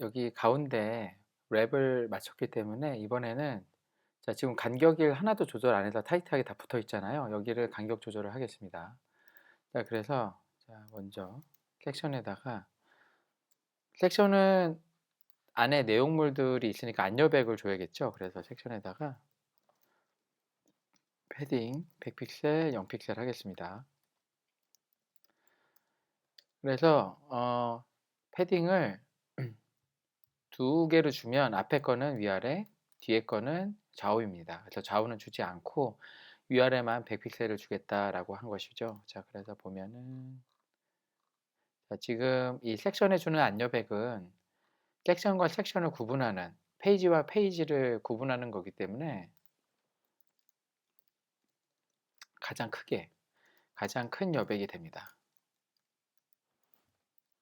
여기 가운데 랩을 맞췄기 때문에 이번에는 자 지금 간격을 하나도 조절 안 해서 타이트하게 다 붙어 있잖아요. 여기를 간격 조절을 하겠습니다. 자 그래서 자 먼저 섹션에다가 섹션은 안에 내용물들이 있으니까 안여백을 줘야겠죠. 그래서 섹션에다가 패딩 100픽셀, 0픽셀 하겠습니다. 그래서 어, 패딩을 두 개로 주면 앞에 거는 위아래, 뒤에 거는 좌우입니다. 그래서 좌우는 주지 않고 위아래만 100픽셀을 주겠다라고 한 것이죠. 자, 그래서 보면은 자, 지금 이 섹션에 주는 안여백은 섹션과 섹션을 구분하는 페이지와 페이지를 구분하는 거기 때문에 가장 크게 가장 큰 여백이 됩니다.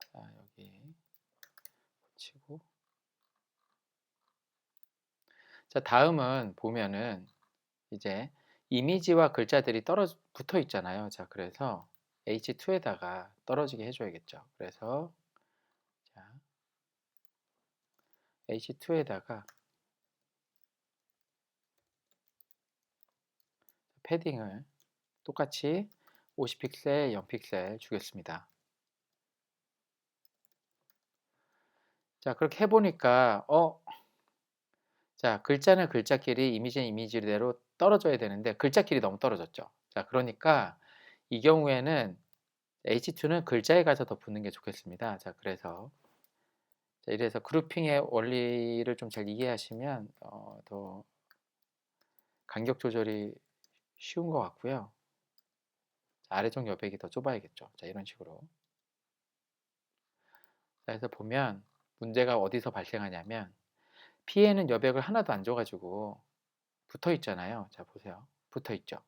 자, 여기 붙이고 자, 다음은 보면은 이제 이미지와 글자들이 떨어져 붙어 있잖아요. 자, 그래서 H2에다가 떨어지게 해줘야겠죠. 그래서 자, H2에다가 패딩을 똑같이 50픽셀, 0픽셀 주겠습니다. 자, 그렇게 해보니까, 어, 자, 글자는 글자끼리, 이미지는 이미지대로 떨어져야 되는데, 글자끼리 너무 떨어졌죠. 자, 그러니까 이 경우에는 H2는 글자에 가서 더 붙는 게 좋겠습니다. 자, 그래서 자, 이래서 그룹핑의 원리를 좀 잘 이해하시면 어, 더 간격 조절이 쉬운 것 같고요. 자, 아래쪽 여백이 더 좁아야겠죠. 자, 이런 식으로. 자, 그래서 보면 문제가 어디서 발생하냐면 P에는 여백을 하나도 안 줘가지고 붙어 있잖아요. 자, 보세요. 붙어 있죠.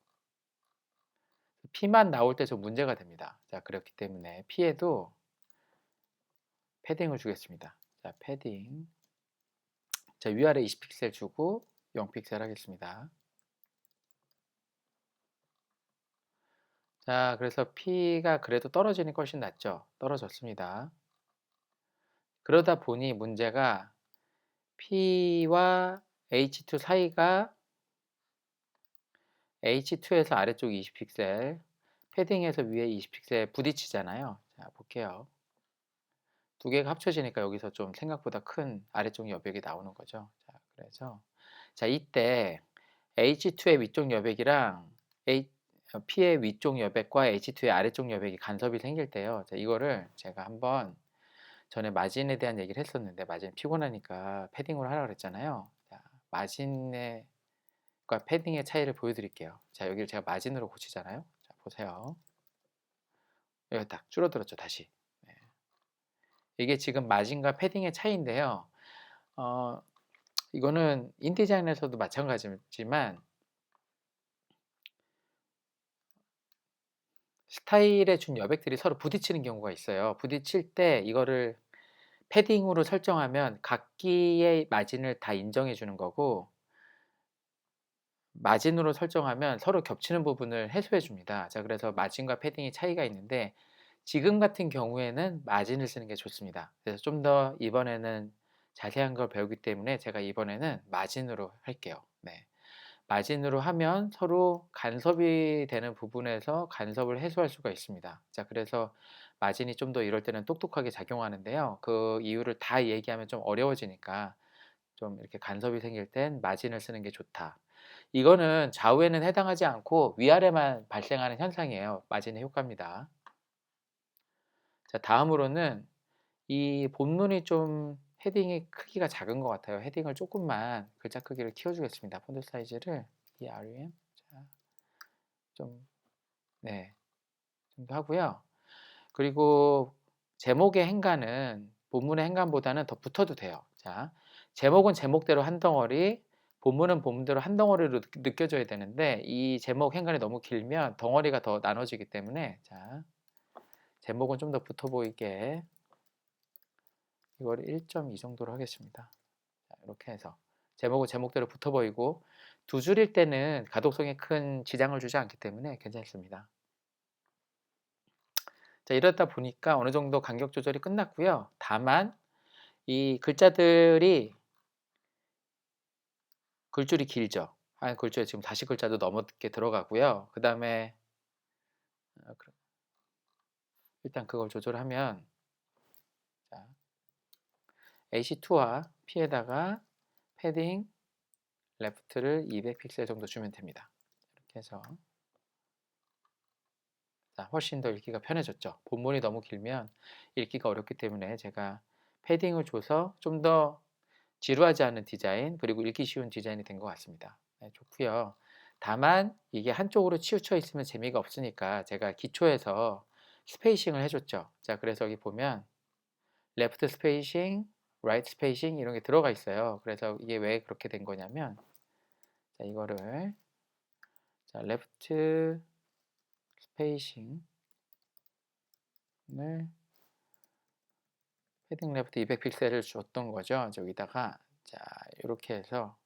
P만 나올 때 좀 문제가 됩니다. 자, 그렇기 때문에 P에도 패딩을 주겠습니다. 자, 패딩. 자, 위아래 20픽셀 주고 0픽셀 하겠습니다. 자, 그래서 P가 그래도 떨어지는 게 훨씬 낫죠. 떨어졌습니다. 그러다 보니 문제가 P와 H2 사이가 H2에서 아래쪽 20픽셀, 패딩에서 위에 20픽셀 부딪히잖아요. 자, 볼게요. 두 개가 합쳐지니까 여기서 좀 생각보다 큰 아래쪽 여백이 나오는 거죠. 자, 그래서 자, 이때 H2의 위쪽 여백이랑 P의 위쪽 여백과 H2의 아래쪽 여백이 간섭이 생길 때요. 자, 이거를 제가 한번 전에 마진에 대한 얘기를 했었는데 마진 피곤하니까 패딩으로 하라 그랬잖아요. 자, 마진의 과 패딩의 차이를 보여드릴게요. 자, 여기를 제가 마진으로 고치잖아요. 자, 보세요. 여기 딱 줄어들었죠, 다시. 네. 이게 지금 마진과 패딩의 차이인데요. 어, 이거는 인디자인에서도 마찬가지지만 스 타일에 준 여백들이 서로 부딪히는 경우가 있어요. 부딪힐 때 이거를 패딩으로 설정하면 각기의 마진을 다 인정해 주는 거고 마진으로 설정하면 서로 겹치는 부분을 해소해 줍니다. 자, 그래서 마진과 패딩이 차이가 있는데 지금 같은 경우에는 마진을 쓰는 게 좋습니다. 그래서 좀 더 이번에는 자세한 걸 배우기 때문에 제가 이번에는 마진으로 할게요. 네. 마진으로 하면 서로 간섭이 되는 부분에서 간섭을 해소할 수가 있습니다. 자, 그래서 마진이 좀 더 이럴 때는 똑똑하게 작용하는데요. 그 이유를 다 얘기하면 좀 어려워지니까 좀 이렇게 간섭이 생길 땐 마진을 쓰는 게 좋다. 이거는 좌우에는 해당하지 않고 위아래만 발생하는 현상이에요. 마진의 효과입니다. 자, 다음으로는 이 본문이 좀 헤딩의 크기가 작은 것 같아요. 헤딩을 조금만 글자 크기를 키워주겠습니다. 폰트 사이즈를 이 REM 자, 좀 네, 정도 하고요. 그리고 제목의 행간은 본문의 행간보다는 더 붙어도 돼요. 자, 제목은 제목대로 한 덩어리, 본문은 본문대로 한 덩어리로 느껴져야 되는데 이 제목 행간이 너무 길면 덩어리가 더 나눠지기 때문에 자 제목은 좀 더 붙어 보이게 이걸 1.2 정도로 하겠습니다. 자, 이렇게 해서 제목은 제목대로 붙어 보이고 두 줄일 때는 가독성에 큰 지장을 주지 않기 때문에 괜찮습니다. 자, 이러다 보니까 어느 정도 간격 조절이 끝났고요. 다만 이 글자들이 글줄이 길죠. 한 글줄에 지금 다시 글자도 넘게 들어가고요. 그 다음에 어, 일단 그걸 조절하면 자, AC2와 P에다가 패딩 레프트를 200픽셀 정도 주면 됩니다. 이렇게 해서 자, 훨씬 더 읽기가 편해졌죠. 본문이 너무 길면 읽기가 어렵기 때문에 제가 패딩을 줘서 좀 더 지루하지 않은 디자인 그리고 읽기 쉬운 디자인이 된 것 같습니다. 네, 좋고요. 다만 이게 한쪽으로 치우쳐 있으면 재미가 없으니까 제가 기초에서 스페이싱을 해줬죠. 자, 그래서 여기 보면 레프트 스페이싱, 라이트 스페이싱 이런 게 들어가 있어요. 그래서 이게 왜 그렇게 된 거냐면 자, 이거를 자, 레프트 스페이싱을 패딩 레프트 200픽셀을 줬던 거죠. 저기다가 자 이렇게 해서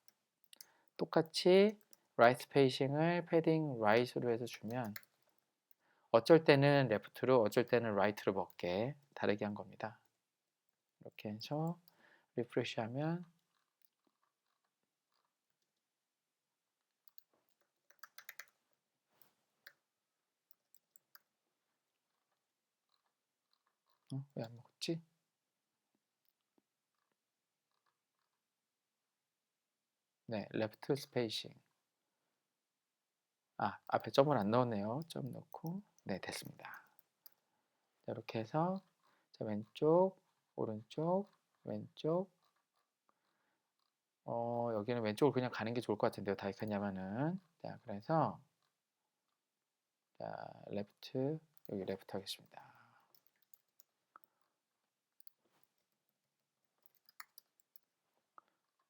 똑같이 라이트 스페이싱을 패딩 라이트로 해서 주면 어쩔 때는 레프트로 어쩔 때는 라이트로 먹게 다르게 한 겁니다. 이렇게 해서 리프레시 하면 어? 왜 안 먹었지? 네, 레프트 스페이싱. 아, 앞에 점을 안 넣었네요. 점 넣고. 네, 됐습니다. 자, 이렇게 해서 자, 왼쪽, 오른쪽, 왼쪽. 어, 여기는 왼쪽으로 그냥 가는 게 좋을 것 같은데요. 다이크냐면은. 자, 그래서 자, 레프트, 여기 레프트 하겠습니다.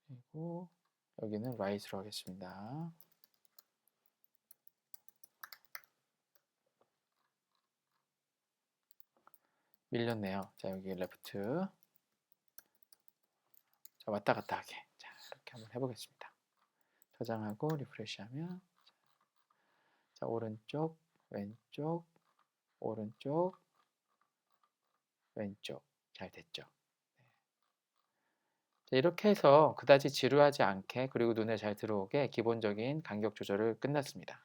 그리고 여기는 right로 하겠습니다. 밀렸네요. 자, 여기 레프트. 자, 왔다 갔다 하게. 자, 이렇게 한번 해보겠습니다. 저장하고 리프레시 하면. 자, 오른쪽, 왼쪽, 오른쪽, 왼쪽. 잘 됐죠. 이렇게 해서 그다지 지루하지 않게 그리고 눈에 잘 들어오게 기본적인 간격 조절을 끝났습니다.